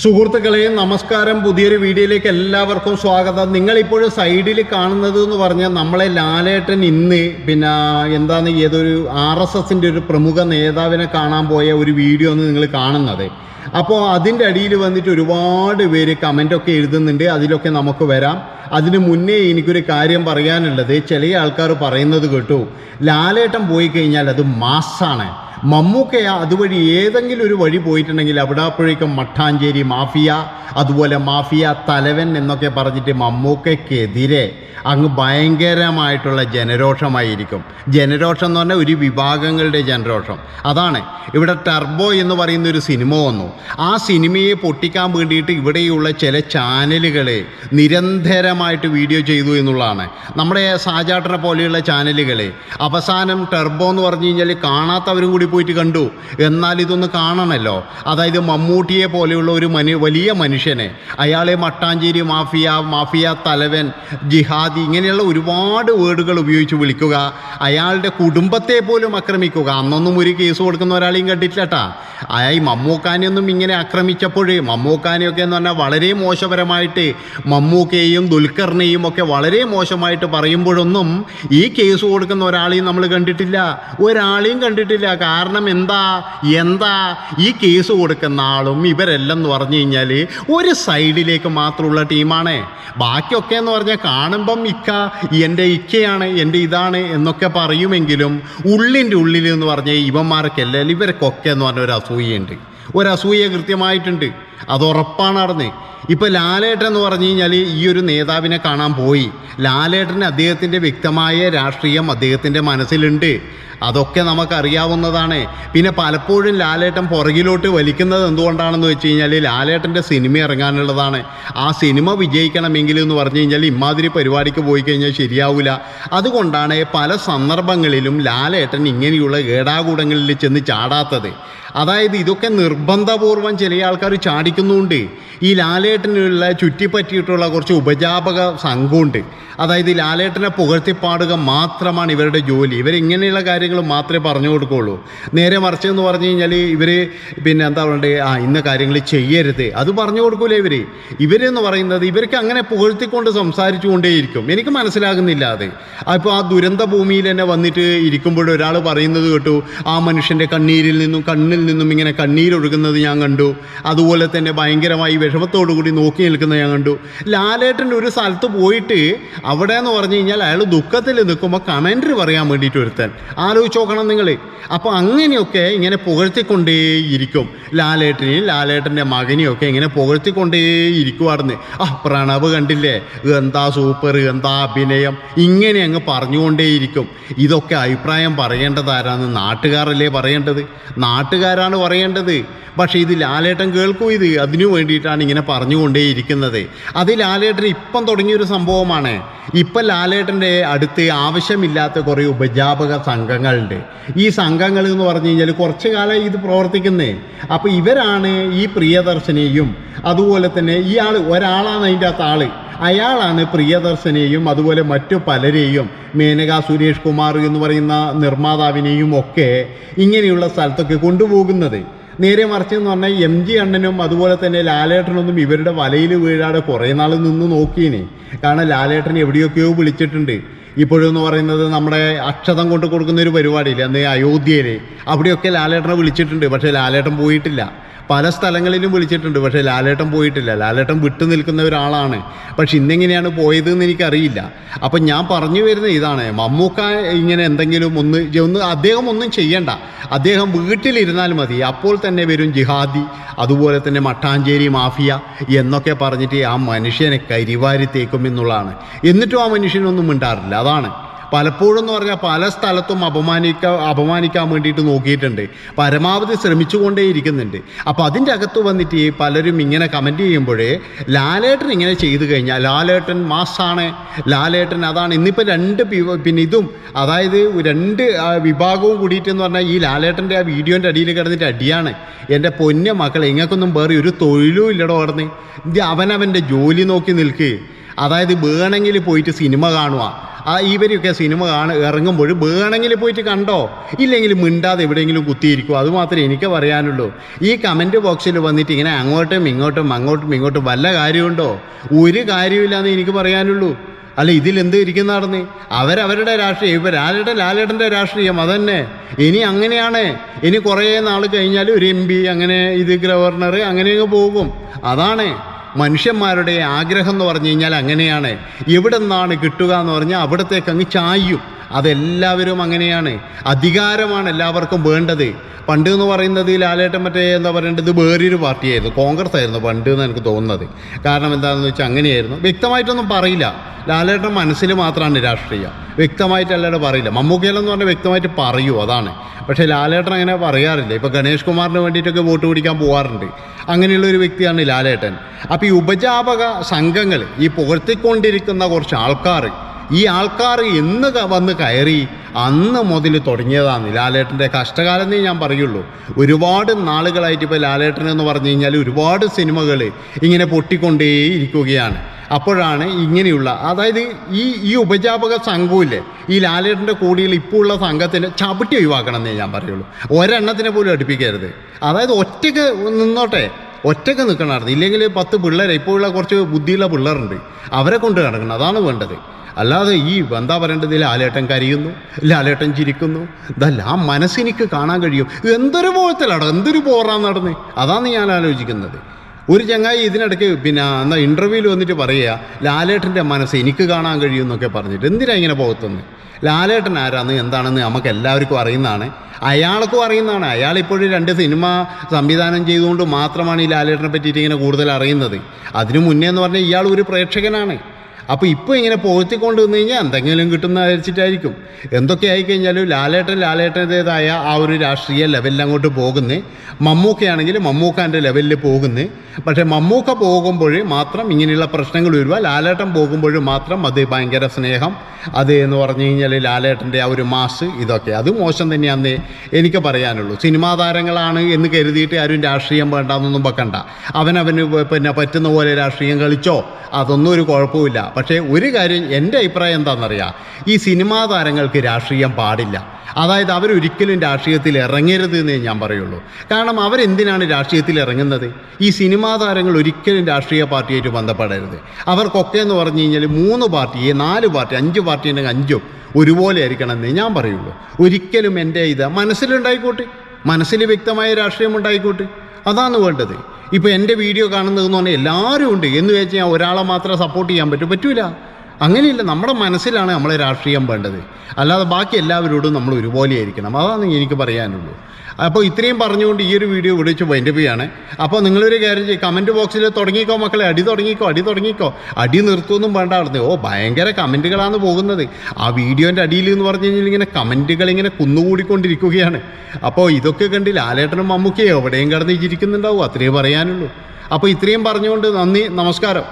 സുഹൃത്തുക്കളെ നമസ്കാരം. പുതിയൊരു വീഡിയോയിലേക്ക് എല്ലാവർക്കും സ്വാഗതം. നിങ്ങൾ ഇപ്പോഴും സൈഡിൽ കാണുന്നത് എന്ന് പറഞ്ഞാൽ നമ്മളെ ലാലേട്ടൻ ഇന്ന് പിന്നെ എന്താണ് ഏതൊരു ആർ എസ് എസിന്റെ ഒരു പ്രമുഖ നേതാവിനെ കാണാൻ പോയ ഒരു വീഡിയോ ആണ് നിങ്ങൾ കാണുന്നത്. അപ്പോൾ അതിന്റെ അടിയിൽ വന്നിട്ട് ഒരുപാട് പേര് കമന്റൊക്കെ എഴുതുന്നുണ്ട്. അതിലൊക്കെ നമുക്ക് വരാം. അതിന് മുന്നേ എനിക്കൊരു കാര്യം പറയാനുള്ളത്. ചില ആൾക്കാർ പറയുന്നത് കേട്ടു. ലാലേട്ടൻ പോയി കഴിഞ്ഞാൽ അത് മാസാണ്. മമ്മൂക്കയ അതുവഴി ഏതെങ്കിലും ഒരു വഴി പോയിട്ടുണ്ടെങ്കിൽ അവിടെ അപ്പോഴേക്കും മട്ടാഞ്ചേരി മാഫിയ അതുപോലെ മാഫിയ തലവൻ എന്നൊക്കെ പറഞ്ഞിട്ട് മമ്മൂക്കയ്ക്കെതിരെ അങ്ങ് ഭയങ്കരമായിട്ടുള്ള ജനരോഷമായിരിക്കും. ജനരോഷം എന്ന് പറഞ്ഞാൽ ഒരു വിഭാഗങ്ങളുടെ ജനരോഷം. അതാണ്. ഇവിടെ ടർബോ എന്ന് പറയുന്ന ഒരു സിനിമ വന്നു. ആ സിനിമയെ പൊട്ടിക്കാൻ വേണ്ടിയിട്ട് ഇവിടെയുള്ള ചില ചാനലുകൾ നിരന്തരമായിട്ട് വീഡിയോ ചെയ്തു എന്നുള്ളതാണ്. നമ്മുടെ സാജാട്ടനെ പോലെയുള്ള ചാനലുകൾ അവസാനം ടെർബോ എന്ന് പറഞ്ഞു കഴിഞ്ഞാൽ കാണാത്തവരും കൂടി പോയിട്ട് കണ്ടു. എന്നാൽ ഇതൊന്ന് കാണണമല്ലോ അതായത് മമ്മൂട്ടിയെ പോലെയുള്ള ഒരു മനു വലിയ മനുഷ്യനെ അയാളെ മട്ടാഞ്ചേരി മാഫിയ മാഫിയ തലവൻ ജിഹാദി ഇങ്ങനെയുള്ള ഒരുപാട് വേർഡുകൾ ഉപയോഗിച്ച് വിളിക്കുക അയാളുടെ കുടുംബത്തെ പോലും ആക്രമിക്കുക. അന്നൊന്നും ഒരു കേസ് കൊടുക്കുന്ന ഒരാളെയും കണ്ടിട്ടില്ലട്ടാ. അയാൾ മമ്മൂക്കാനെയൊന്നും ഇങ്ങനെ ആക്രമിച്ചപ്പോൾ മമ്മൂക്കാനെയൊക്കെ എന്ന് പറഞ്ഞാൽ വളരെ മോശപരമായിട്ട് മമ്മൂക്കയെയും ദുൽഖറിനെയും ഒക്കെ വളരെ മോശമായിട്ട് പറയുമ്പോഴൊന്നും ഈ കേസ് കൊടുക്കുന്ന ഒരാളെയും നമ്മൾ കണ്ടിട്ടില്ല. ഒരാളെയും കണ്ടിട്ടില്ല. കാരണം എന്താ? എന്താ? ഈ കേസ് കൊടുക്കുന്ന ആളും ഇവരെല്ലാം എന്ന് പറഞ്ഞു കഴിഞ്ഞാൽ ഒരു സൈഡിലേക്ക് മാത്രമുള്ള ടീമാണ്. ബാക്കിയൊക്കെ എന്ന് പറഞ്ഞാൽ കാണുമ്പം ഇക്ക എന്റെ ഇക്കയാണ് എന്റെ ഇതാണ് എന്നൊക്കെ പറയുമെങ്കിലും ഉള്ളിന്റെ ഉള്ളിൽ എന്ന് പറഞ്ഞാൽ ഇവന്മാർക്കല്ല ഇവർക്കൊക്കെ എന്ന് പറഞ്ഞ ഒരു അസൂയുണ്ട് ഒരു അസൂയ കൃത്യമായിട്ടുണ്ട്. അത് ഉറപ്പാണ് നടന്ന് ഇപ്പം ലാലേട്ടൻ എന്ന് പറഞ്ഞു കഴിഞ്ഞാൽ ഈ ഒരു നേതാവിനെ കാണാൻ പോയി. ലാലേട്ടന് അദ്ദേഹത്തിന്റെ വ്യക്തമായ രാഷ്ട്രീയം അദ്ദേഹത്തിന്റെ മനസ്സിലുണ്ട്. അതൊക്കെ നമുക്കറിയാവുന്നതാണ്. പിന്നെ പലപ്പോഴും ലാലേട്ടൻ പുറകിലോട്ട് വലിക്കുന്നത് എന്തുകൊണ്ടാണെന്ന് വെച്ച് കഴിഞ്ഞാൽ ലാലേട്ടന്റെ സിനിമ ഇറങ്ങാനുള്ളതാണ്. ആ സിനിമ വിജയിക്കണമെങ്കിൽ എന്ന് പറഞ്ഞു കഴിഞ്ഞാൽ ഇമാതിരി പരിപാടിക്ക് പോയി കഴിഞ്ഞാൽ ശരിയാവില്ല അതുകൊണ്ടാണ് പല സന്ദർഭങ്ങളിലും ലാലേട്ടൻ ഇങ്ങനെയുള്ള ഏടാകൂടങ്ങളിൽ ചെന്ന് ചാടാത്തത്. അതായത് ഇതൊക്കെ നിർബന്ധപൂർവം ചില ആൾക്കാർ ചാടിക്കുന്നുണ്ട് ഈ ലാലേട്ടനുള്ള ചുറ്റിപ്പറ്റിയിട്ടുള്ള കുറച്ച് ഉപജാപക സംഘമുണ്ട്. അതായത് ലാലേട്ടനെ പുകഴ്ത്തിപ്പാടുക മാത്രമാണ് ഇവരുടെ ജോലി. ഇവരിങ്ങനെയുള്ള കാര്യങ്ങൾ മാത്രമേ പറഞ്ഞു കൊടുക്കുകയുള്ളൂ നേരെ മറിച്ച് എന്ന് പറഞ്ഞു കഴിഞ്ഞാൽ ഇവർ പിന്നെ എന്താ പറയുന്നത് ആ ഇന്ന കാര്യങ്ങൾ ചെയ്യരുത്. അത് പറഞ്ഞു കൊടുക്കൂലേ ഇവർ ഇവരെന്ന് പറയുന്നത് ഇവർക്ക് അങ്ങനെ പുകഴ്ത്തിക്കൊണ്ട് സംസാരിച്ചു കൊണ്ടേയിരിക്കും. എനിക്ക് മനസ്സിലാകുന്നില്ല അത്. അപ്പോൾ ആ ദുരന്ത ഭൂമിയിൽ തന്നെ വന്നിട്ട് ഇരിക്കുമ്പോൾ ഒരാൾ പറയുന്നത് കേട്ടു ആ മനുഷ്യന്റെ കണ്ണീരിൽ നിന്നും കണ്ണിൽ നിന്നും ഇങ്ങനെ കണ്ണീരൊഴുകുന്നത് ഞാൻ കണ്ടു. അതുപോലെ തന്നെ ഭയങ്കരമായി വിഷമത്തോടു കൂടി നോക്കി നിൽക്കുന്നത് ഞാൻ കണ്ടു. ലാലേട്ടന്റെ ഒരു സ്ഥലത്ത് പോയിട്ട് അവിടെ എന്ന് പറഞ്ഞു കഴിഞ്ഞാൽ അയാൾ ദുഃഖത്തിൽ നിൽക്കുമ്പോൾ കമന്ററി പറയാൻ വേണ്ടിയിട്ട് ഒരുത്തൻ. ആലോചിച്ച് നോക്കണം നിങ്ങൾ. അപ്പോൾ അങ്ങനെയൊക്കെ ഇങ്ങനെ പുകഴ്ത്തിക്കൊണ്ടേയിരിക്കും. ലാലേട്ടനെയും ലാലേട്ടന്റെ മകനെയൊക്കെ ഇങ്ങനെ പുകഴ്ത്തിക്കൊണ്ടേയിരിക്കുവാർന്ന്. ആ പ്രണവ് കണ്ടില്ലേ? എന്താ സൂപ്പർ എന്താ അഭിനയം. ഇങ്ങനെ അങ്ങ് പറഞ്ഞുകൊണ്ടേയിരിക്കും. ഇതൊക്കെ അഭിപ്രായം പറയേണ്ടതാരാന്ന് നാട്ടുകാരല്ലേ പറയേണ്ടത്? നാട്ടുകാരാണ് പറയേണ്ടത്. പക്ഷേ ഇത് ലാലേട്ടൻ കേൾക്കൂ ഇത് അതിനു വേണ്ടിയിട്ടാണ് ഇങ്ങനെ പറഞ്ഞുകൊണ്ടേയിരിക്കുന്നത്. അത് ലാലേട്ടൻ ഇപ്പം തുടങ്ങിയൊരു സംഭവമാണ്. ഇപ്പം ലാലേട്ടന്റെ അടുത്ത് ആവശ്യമില്ലാത്ത കുറേ ഉപജാപക സംഘങ്ങളുണ്ട്. ഈ സംഘങ്ങൾ എന്ന് പറഞ്ഞു കഴിഞ്ഞാൽ കുറച്ച് കാലം ഇത് പ്രവർത്തിക്കുന്നേ. അപ്പോൾ ഇവരാണ് ഈ പ്രിയദർശനെയും അതുപോലെ തന്നെ ആൾ ഒരാളാണ് അതിന്റെ അകത്ത് ആൾ. അയാളാണ് പ്രിയദർശനെയും അതുപോലെ മറ്റു പലരെയും മേനക സുരേഷ് കുമാർ എന്ന് പറയുന്ന നിർമ്മാതാവിനെയും ഒക്കെ ഇങ്ങനെയുള്ള സ്ഥലത്തൊക്കെ കൊണ്ടുപോകുന്നത്. നേരെ മറിച്ച് എന്ന് പറഞ്ഞാൽ എം ജി അണ്ണനും അതുപോലെ തന്നെ ലാലേട്ടനൊന്നും ഇവരുടെ വലയിൽ വീഴാതെ കുറേ നാൾ നിന്ന് നോക്കിയേനെ. കാരണം ലാലേട്ടൻ എവിടെയൊക്കെയോ വിളിച്ചിട്ടുണ്ട്. ഇപ്പോഴെന്ന് പറയുന്നത് നമ്മുടെ അക്ഷതം കൊണ്ട് കൊടുക്കുന്ന ഒരു പരിപാടിയില്ല അന്ന് അയോധ്യയിൽ അവിടെയൊക്കെ ലാലേട്ടനെ വിളിച്ചിട്ടുണ്ട്. പക്ഷേ ലാലേട്ടൻ പോയിട്ടില്ല. പല സ്ഥലങ്ങളിലും വിളിച്ചിട്ടുണ്ട്. പക്ഷേ ലാലേട്ടൻ പോയിട്ടില്ല. ലാലേട്ടൻ വിട്ടു നിൽക്കുന്ന ഒരാളാണ്. പക്ഷെ ഇന്നെങ്ങനെയാണ് പോയതെന്ന് എനിക്കറിയില്ല. അപ്പം ഞാൻ പറഞ്ഞു വരുന്ന ഇതാണ്. മമ്മൂക്ക ഇങ്ങനെ എന്തെങ്കിലും ഒന്ന് ഒന്ന് അദ്ദേഹം ഒന്നും ചെയ്യണ്ട. അദ്ദേഹം വീട്ടിലിരുന്നാൽ മതി. അപ്പോൾ തന്നെ വരും ജിഹാദി അതുപോലെ തന്നെ മട്ടാഞ്ചേരി മാഫിയ എന്നൊക്കെ പറഞ്ഞിട്ട് ആ മനുഷ്യനെ കരിവാരി തേക്കും എന്നുള്ളതാണ്. എന്നിട്ടും ആ മനുഷ്യനൊന്നും മിണ്ടാറില്ല. അതാണ്. പലപ്പോഴും എന്ന് പറഞ്ഞാൽ പല സ്ഥലത്തും അപമാനിക്ക അപമാനിക്കാൻ വേണ്ടിയിട്ട് നോക്കിയിട്ടുണ്ട്. പരമാവധി ശ്രമിച്ചുകൊണ്ടേ ഇരിക്കുന്നുണ്ട്. അപ്പോൾ അതിന്റെ അകത്ത് വന്നിട്ട് ഈ പലരും ഇങ്ങനെ കമന്റ് ചെയ്യുമ്പോഴേ ലാലേട്ടൻ ഇങ്ങനെ ചെയ്തു കഴിഞ്ഞാൽ ലാലേട്ടൻ മാസാണ് ലാലേട്ടൻ അതാണ്. ഇന്നിപ്പോൾ രണ്ട് പിന്നെ ഇതും അതായത് രണ്ട് വിഭാഗവും കൂടിയിട്ടെന്ന് പറഞ്ഞാൽ ഈ ലാലേട്ടന്റെ ആ വീഡിയോന്റെ അടിയിൽ കിടന്നിട്ട് അടിയാണ്. എന്റെ പൊന്ന മക്കളെ ഇങ്ങക്കൊന്നും വേറെ ഒരു തൊഴിലും ഇല്ലടോ ഇത് അവനവന്റെ ജോലി നോക്കി നിൽക്ക്. അതായത് വേണമെങ്കിൽ പോയിട്ട് സിനിമ കാണുക ആ ഇവരൊക്കെ സിനിമ കാണ ഇറങ്ങുമ്പോൾ വേണമെങ്കിൽ പോയിട്ട് കണ്ടോ? ഇല്ലെങ്കിൽ മിണ്ടാതെ എവിടെയെങ്കിലും കുത്തിയിരിക്കും അതുമാത്രമേ എനിക്ക് പറയാനുള്ളൂ. ഈ കമന്റ് ബോക്സിൽ വന്നിട്ട് ഇങ്ങനെ അങ്ങോട്ടും ഇങ്ങോട്ടും അങ്ങോട്ടും ഇങ്ങോട്ടും വല്ല കാര്യമുണ്ടോ? ഒരു കാര്യമില്ലാന്ന് എനിക്ക് പറയാനുള്ളൂ. അല്ല ഇതിലെന്ത് ഇരിക്കുന്ന നടന്ന് അവരവരുടെ രാഷ്ട്രീയം ഇപ്പം ലാലേട്ടൻ ലാലേട്ടന്റെ രാഷ്ട്രീയം അതന്നെ. ഇനി അങ്ങനെയാണ്. ഇനി കുറേ നാൾ കഴിഞ്ഞാൽ ഒരു എം പി അങ്ങനെ ഇത് ഗവർണർ അങ്ങനെ പോകും. അതാണ്. മനുഷ്യന്മാരുടെ ആഗ്രഹം എന്ന് പറഞ്ഞു കഴിഞ്ഞാൽ അങ്ങനെയാണ്. എവിടെ നിന്നാണ് കിട്ടുക എന്ന് പറഞ്ഞാൽ അവിടത്തേക്ക് അങ്ങ് ചായും. അതെല്ലാവരും അങ്ങനെയാണ്. അധികാരമാണ് എല്ലാവർക്കും വേണ്ടത്. പണ്ട് എന്ന് പറയുന്നത് ലാലേട്ടൻ മറ്റേ എന്താ പറയേണ്ടത് വേറൊരു പാർട്ടിയായിരുന്നു. കോൺഗ്രസ് ആയിരുന്നു പണ്ട് എന്ന് എനിക്ക് തോന്നുന്നത്. കാരണം എന്താണെന്ന് വെച്ചാൽ അങ്ങനെയായിരുന്നു. വ്യക്തമായിട്ടൊന്നും പറയില്ല. ലാലേട്ടൻ മനസ്സിൽ മാത്രമാണ് രാഷ്ട്രീയം. വ്യക്തമായിട്ട് എല്ലാവരും പറയില്ല. മമ്മൂക്കയിലെന്ന് പറഞ്ഞാൽ വ്യക്തമായിട്ട് പറയൂ അതാണ്. പക്ഷേ ലാലേട്ടൻ അങ്ങനെ പറയാറില്ല. ഇപ്പോൾ ഗണേഷ് കുമാറിന് വേണ്ടിയിട്ടൊക്കെ വോട്ട് പിടിക്കാൻ പോകാറുണ്ട് അങ്ങനെയുള്ള ഒരു വ്യക്തിയാണ് ലാലേട്ടൻ. അപ്പോൾ ഈ ഉപജാപക സംഘങ്ങൾ ഈ പുകഴ്ത്തിക്കൊണ്ടിരിക്കുന്ന കുറച്ച് ആൾക്കാർ ഈ ആൾക്കാർ എന്ന് വന്ന് കയറി അന്ന് മുതൽ തുടങ്ങിയതാണ് ലാലേട്ടന്റെ കഷ്ടകാലം ഞാൻ പറയുള്ളൂ. ഒരുപാട് നാളുകളായിട്ട് ഇപ്പോൾ ലാലേട്ടൻ എന്ന് പറഞ്ഞു കഴിഞ്ഞാൽ ഒരുപാട് സിനിമകൾ ഇങ്ങനെ പൊട്ടിക്കൊണ്ടേയിരിക്കുകയാണ് അപ്പോഴാണ് ഇങ്ങനെയുള്ള അതായത് ഈ ഈ ഉപജാപക സംഘമില്ലേ ഈ ലാലേട്ടന്റെ കൂടിയിൽ ഇപ്പോൾ ഉള്ള സംഘത്തിന് ചവിട്ടി ഒഴിവാക്കണം എന്നേ ഞാൻ പറയുള്ളൂ. ഒരെണ്ണത്തിനെ പോലും അടുപ്പിക്കരുത്. അതായത് ഒറ്റയ്ക്ക് നിന്നോട്ടെ ഒറ്റയ്ക്ക് നിൽക്കണമായിരുന്നു. ഇല്ലെങ്കിൽ പത്ത് പിള്ളേരെ ഇപ്പോഴുള്ള കുറച്ച് ബുദ്ധിയുള്ള പിള്ളേരുണ്ട്. അവരെ കൊണ്ട് നടക്കണം. അതാണ് വേണ്ടത്. അല്ലാതെ ഈ എന്താ പറയേണ്ടത് ലാലേട്ടൻ കരയുന്നു ലാലേട്ടൻ ചിരിക്കുന്നു. ഇതല്ല ആ മനസ്സിനിക്ക് കാണാൻ കഴിയും. എന്തൊരു പോഴത്തിലാടോ എന്തൊരു ബോറാണ് നടന്ന്. അതാണ് ഞാൻ ആലോചിക്കുന്നത്. ഒരു ചങ്ങായി ഇതിനിടയ്ക്ക് പിന്നെ എന്താ ഇന്റർവ്യൂവിൽ വന്നിട്ട് പറയുക ലാലേട്ടന്റെ മനസ്സ് എനിക്ക് കാണാൻ കഴിയും എന്നൊക്കെ പറഞ്ഞിട്ട്. എന്തിനാ ഇങ്ങനെ പോകത്തുന്നത്? ലാലേട്ടൻ ആരാന്ന് എന്താണെന്ന് നമുക്ക് എല്ലാവർക്കും അറിയുന്നതാണ്. അയാൾക്കും അറിയുന്നതാണ്. അയാളിപ്പോഴും രണ്ട് സിനിമ സംവിധാനം ചെയ്തുകൊണ്ട് മാത്രമാണ് ഈ ലാലേട്ടനെ പറ്റിയിട്ട് ഇങ്ങനെ കൂടുതൽ അറിയുന്നത്. അതിനു മുന്നേ എന്ന് പറഞ്ഞാൽ ഇയാൾ ഒരു പ്രേക്ഷകനാണ്. അപ്പോൾ ഇപ്പോൾ ഇങ്ങനെ പോകത്തിക്കൊണ്ട് വന്നു കഴിഞ്ഞാൽ എന്തെങ്കിലും കിട്ടുന്ന വിചാരിച്ചിട്ടായിരിക്കും എന്തൊക്കെ ആയിക്കഴിഞ്ഞാലും ലാലേട്ടൻ ലാലേട്ടന്റേതായ ആ ഒരു രാഷ്ട്രീയ ലെവലിൽ അങ്ങോട്ട് പോകുന്നത് മമ്മൂക്കയാണെങ്കിൽ മമ്മൂക്കാന്റെ ലെവലിൽ പോകുന്നത് പക്ഷേ മമ്മൂക്ക പോകുമ്പോൾ മാത്രം ഇങ്ങനെയുള്ള പ്രശ്നങ്ങൾ വരുക ലാലേട്ടൻ പോകുമ്പോൾ മാത്രം അത് ഭയങ്കര സ്നേഹം അത് എന്ന് പറഞ്ഞു കഴിഞ്ഞാൽ ലാലേട്ടന്റെ ആ ഒരു മാസ് ഇതൊക്കെ. അത് മോശം തന്നെയാണെന്ന് എനിക്ക് പറയാനുള്ളൂ. സിനിമാ താരങ്ങളാണ് എന്ന് കരുതിയിട്ട് ആരും രാഷ്ട്രീയം വേണ്ടെന്നൊന്നും വെക്കണ്ട. അവനവന് പിന്നെ പറ്റുന്ന പോലെ രാഷ്ട്രീയം കളിച്ചോ അതൊന്നും ഒരു കുഴപ്പമില്ല പക്ഷേ ഒരു കാര്യം എന്റെ അഭിപ്രായം എന്താണെന്നറിയാം? ഈ സിനിമാ താരങ്ങൾക്ക് രാഷ്ട്രീയം പാടില്ല. അതായത് അവരൊരിക്കലും രാഷ്ട്രീയത്തിൽ ഇറങ്ങരുത് എന്ന് ഞാൻ പറയുള്ളൂ. കാരണം അവരെന്തിനാണ് രാഷ്ട്രീയത്തിൽ ഇറങ്ങുന്നത്? ഈ സിനിമാ താരങ്ങൾ ഒരിക്കലും രാഷ്ട്രീയ പാർട്ടിയായിട്ട് ബന്ധപ്പെടരുത്. അവർക്കൊക്കെ എന്ന് പറഞ്ഞു കഴിഞ്ഞാൽ മൂന്ന് പാർട്ടി നാല് പാർട്ടി അഞ്ച് പാർട്ടി ഉണ്ടെങ്കിൽ അഞ്ചും ഒരുപോലെ ആയിരിക്കണം എന്നേ ഞാൻ പറയുള്ളൂ. ഒരിക്കലും എന്റെ ഇത് മനസ്സിലുണ്ടായിക്കോട്ടെ. മനസ്സിൽ വ്യക്തമായ രാഷ്ട്രീയം ഉണ്ടായിക്കോട്ടെ. അതാണ് വേണ്ടത്. ഇപ്പോൾ എന്റെ വീഡിയോ കാണുന്നതെന്ന് പറഞ്ഞാൽ എല്ലാവരും ഉണ്ട്. എന്ന് വെച്ച് ഞാൻ ഒരാളെ മാത്രം സപ്പോർട്ട് ചെയ്യാൻ പറ്റും. പറ്റൂല. അങ്ങനെയില്ല നമ്മുടെ മനസ്സിലാണ് നമ്മളെ രാഷ്ട്രീയം വേണ്ടത്. അല്ലാതെ ബാക്കി എല്ലാവരോടും നമ്മൾ ഒരുപോലെ ആയിരിക്കണം അതാണ് എനിക്ക് പറയാനുള്ളൂ അപ്പോൾ ഇത്രയും പറഞ്ഞുകൊണ്ട് ഈ ഒരു വീഡിയോ വിളിച്ച് വൈൻഡപ്പ് ചെയ്യാണ്. അപ്പോൾ നിങ്ങളൊരു കാര്യം ചെയ്യും കമന്റ് ബോക്സിൽ തുടങ്ങിക്കോ മക്കളെ അടി തുടങ്ങിക്കോ അടി തുടങ്ങിക്കോ. അടി നിർത്തുമൊന്നും വേണ്ടായിരുന്നു ഓ ഭയങ്കര കമന്റുകളാണ് പോകുന്നത്. ആ വീഡിയോന്റെ അടിയിൽ എന്ന് പറഞ്ഞു കഴിഞ്ഞാൽ ഇങ്ങനെ കമന്റുകൾ ഇങ്ങനെ കുന്നുകൂടിക്കൊണ്ടിരിക്കുകയാണ്. അപ്പോൾ ഇതൊക്കെ കണ്ടില്ല ആലേട്ടനും മമ്മൂക്കയോ എവിടെയും കിടന്ന് ഇരിക്കുന്നുണ്ടാവും അത്രയേ പറയാനുള്ളൂ. അപ്പോൾ ഇത്രയും പറഞ്ഞുകൊണ്ട് നന്ദി നമസ്കാരം.